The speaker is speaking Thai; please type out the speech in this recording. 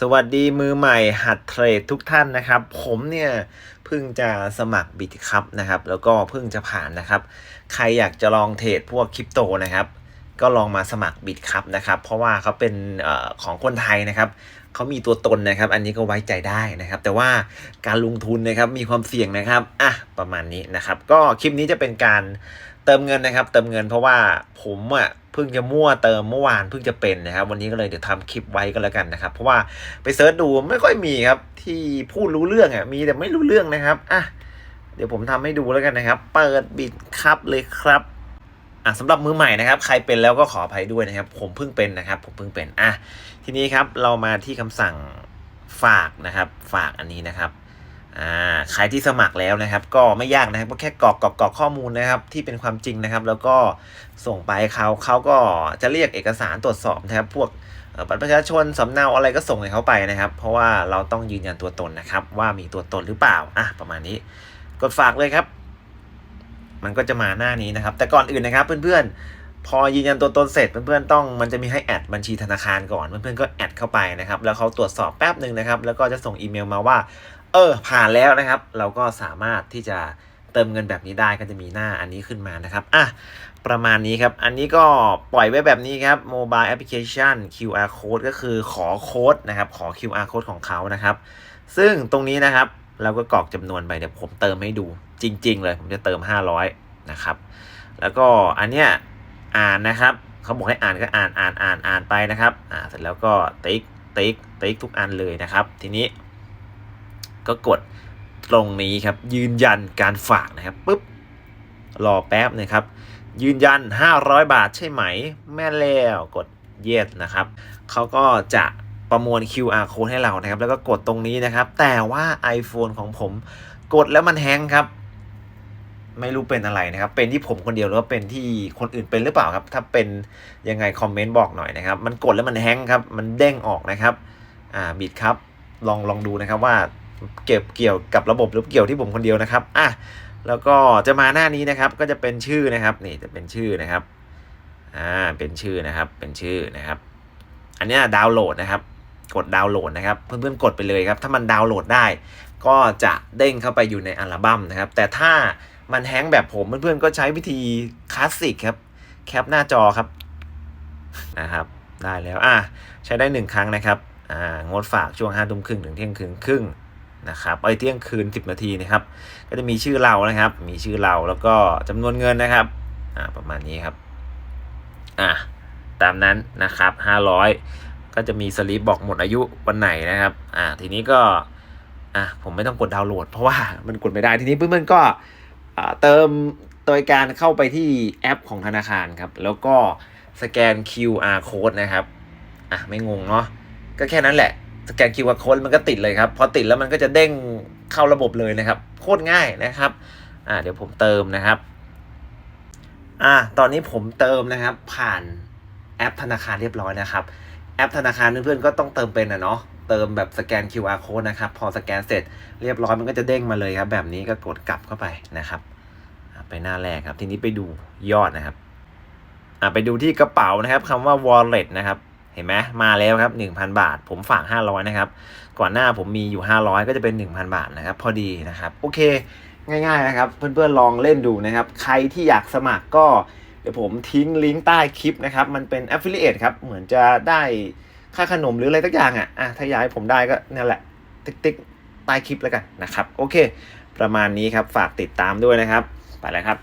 สวัสดีมือใหม่หัดเทรดทุกท่านนะครับ ผมเนี่ยเพิ่งจะสมัครบิตครับนะครับ แล้วก็เพิ่งจะผ่านนะครับ ใครอยากจะลองเทรดพวกคริปโตนะครับ ก็ลองมาสมัครบิตครับนะครับ เพราะว่าเขาเป็นออของคนไทยนะครับเขามีตัวตนนะครับ อันนี้ก็ไว้ใจได้นะครับ แต่ว่าการลงทุนนะครับมีความเสี่ยงนะครับอะประมาณนี้นะครับ ก็คลิปนี้จะเป็นการ เติมเงินนะครับ เติมเงินเพราะว่าผมอะเพิ่งจะมั่วเติมเมื่อวานเพิ่งจะเป็นนะครับ วันนี้ก็เลยเดี๋ยวทำคลิปไว้ก็แล้วกันนะครับ เพราะว่าไปเซิร์ชดูไม่ค่อยมีครับ ที่พูดรู้เรื่องอะมีแต่ไม่รู้เรื่องนะครับอะเดี๋ยวผมทำให้ดูแล้วกันนะครับ เปิดบิตครับเลยครับอะสำหรับมือใหม่นะครับ ใครเป็นแล้วก็ขออภัยด้วยนะครับ ผมเพิ่งเป็นนะครับ ผมเพิ่งเป็นอะทีนี้ครับเรามาที่คำสั่งฝากนะครับ ฝากอันนี้นะครับ อ่าใครที่สมัครแล้วนะครับ ก็ไม่ยากนะครับก็แค่กรอกกรอกกรอกข้อมูลนะครับ ที่เป็นความจริงนะครับ แล้วก็ส่งไปเขาเขาก็จะเรียกเอกสารตรวจสอบนะครับ พวกบัตรประชาชนสำเนาอะไรก็ส่งให้เขาไปนะครับ เพราะว่าเราต้องยืนยันตัวตนนะครับ ว่ามีตัวตนหรือเปล่าอะประมาณนี้ กดฝากเลยครับ มันก็จะมาหน้านี้นะครับ แต่ก่อนอื่นนะครับ เพื่อนๆ พอยืนยันตัวตนเสร็จเพื่อนๆต้องมันจะมีให้แอดบัญชีธนาคารก่อนเพื่อนๆก็แอดเข้าไปนะครับ แล้วเขาตรวจสอบแป๊บหนึ่งนะครับ แล้วก็จะส่งอีเมลมาว่า เออ ผ่านแล้วนะครับ เราก็สามารถที่จะเติมเงินแบบนี้ได้ก็จะมีหน้าอันนี้ขึ้นมานะครับอะประมาณนี้ครับ อันนี้ก็ปล่อยไว้แบบนี้ครับ mobile application QR code ก็คือขอโค้ดนะครับ ขอ QR code ของเขานะครับ ซึ่งตรงนี้นะครับ เราก็กรอกจำนวนไปเดี๋ยวผมเติมให้ดูจริง ๆ เลย ผมจะเติม 500 นะครับ แล้วก็อันเนี้ยอ่านนะครับเขาบอกให้อ่านก็อ่านอ่านอ่านอ่านไปนะครับ อ่าเสร็จแล้วก็ติ๊กติ๊กติ๊กทุกอันเลยนะครับ ทีนี้ ก็กดตรงนี้ครับ ยืนยันการฝากนะครับปุ๊บรอแป๊บนะครับ ยืนยัน 500 บาทใช่ไหม แม่แล้วกด yes นะครับเขาก็จะประมวล QR code ให้เรานะครับ แล้วก็กดตรงนี้นะครับ แต่ว่า iPhone ของผมกดแล้วมันแฮงครับ ไม่รู้เป็นอะไรนะครับ เป็นที่ผมคนเดียวหรือว่าเป็นที่คนอื่นเป็นหรือเปล่าครับ ถ้าเป็นยังไงคอมเมนต์บอกหน่อยนะครับ มันกดแล้วมันแฮงครับ มันเด้งออกนะครับ อ่าบิดครับ ลองลองดูนะครับว่า เก็บเกี่ยวกับระบบหรือเกี่ยวที่ผมคนเดียวนะครับอะแล้วก็จะมาหน้านี้นะครับก็จะเป็นชื่อนะครับนี่จะเป็นชื่อนะครับอ่าเป็นชื่อนะครับเป็นชื่อนะครับ อันนี้ดาวน์โหลดนะครับ กดดาวน์โหลดนะครับ เพื่อนๆกดไปเลยครับ ถ้ามันดาวน์โหลดได้ ก็จะเด้งเข้าไปอยู่ในอัลบั้มนะครับ แต่ถ้ามันแฮงก์แบบผมเพื่อนๆก็ใช้วิธีคลาสสิกครับแคปหน้าจอครับนะครับ ได้แล้วอะใช้ได้หนึ่งครั้งนะครับอ่างดฝากช่วงห้าทุ่มครึ่งถึงเที่ยงคืนครึ่ง นะครับไอเที่ยงคืนสิบนาทีนะครับ ก็จะมีชื่อเรานะครับ มีชื่อเราแล้วก็จำนวนเงินนะครับอ่าประมาณนี้ครับอ่าตามนั้นนะครับห้าร้อยก็จะมีสลิปบอกหมดอายุวันไหนนะครับอ่าทีนี้ก็อะผมไม่ต้องกดดาวน์โหลด เพราะว่ามันกดไม่ได้ทีนี้เพื่อนๆก็อ่าเติมโดยการเข้าไปที่แอปของธนาคารครับ แล้วก็สแกน QR code นะครับอะไม่งงเนาะก็แค่นั้นแหละ สแกน QR code มันก็ติดเลยครับ พอติดแล้วมันก็จะเด้งเข้าระบบเลยนะครับ โคตรง่ายนะครับ อ่าเดี๋ยวผมเติมนะครับ อ่าตอนนี้ผมเติมนะครับ ผ่านแอปธนาคารเรียบร้อยนะครับ แอปธนาคารเพื่อนๆก็ต้องเติมเป็นนะเนาะเติมแบบสแกน QR code นะครับ พอสแกนเสร็จเรียบร้อยมันก็จะเด้งมาเลยครับ แบบนี้ก็กดกลับเข้าไปนะครับ ไปหน้าแรกครับ ทีนี้ไปดูยอดนะครับ อ่าไปดูที่กระเป๋านะครับคำว่า wallet นะครับ เห็นไหมมาแล้วครับ 1,000 บาท ผมฝาก 500 นะครับ ก่อนหน้าผมมีอยู่ 500 ก็จะเป็น 1,000 บาทนะครับ พอดีนะครับ โอเค ง่ายๆนะครับ เพื่อนๆลองเล่นดูนะครับ ใครที่อยากสมัครก็ เดี๋ยวผมทิ้งลิงก์ใต้คลิปนะครับ มันเป็น affiliate ครับ เหมือนจะได้ค่าขนมหรืออะไรสักอย่างอะอะถ้าอยากให้ผมได้ก็นั่นแหละ ติ๊กๆใต้คลิปแล้วกันนะครับ โอเค ประมาณนี้ครับ ฝากติดตามด้วยนะครับ ไปแล้วครับ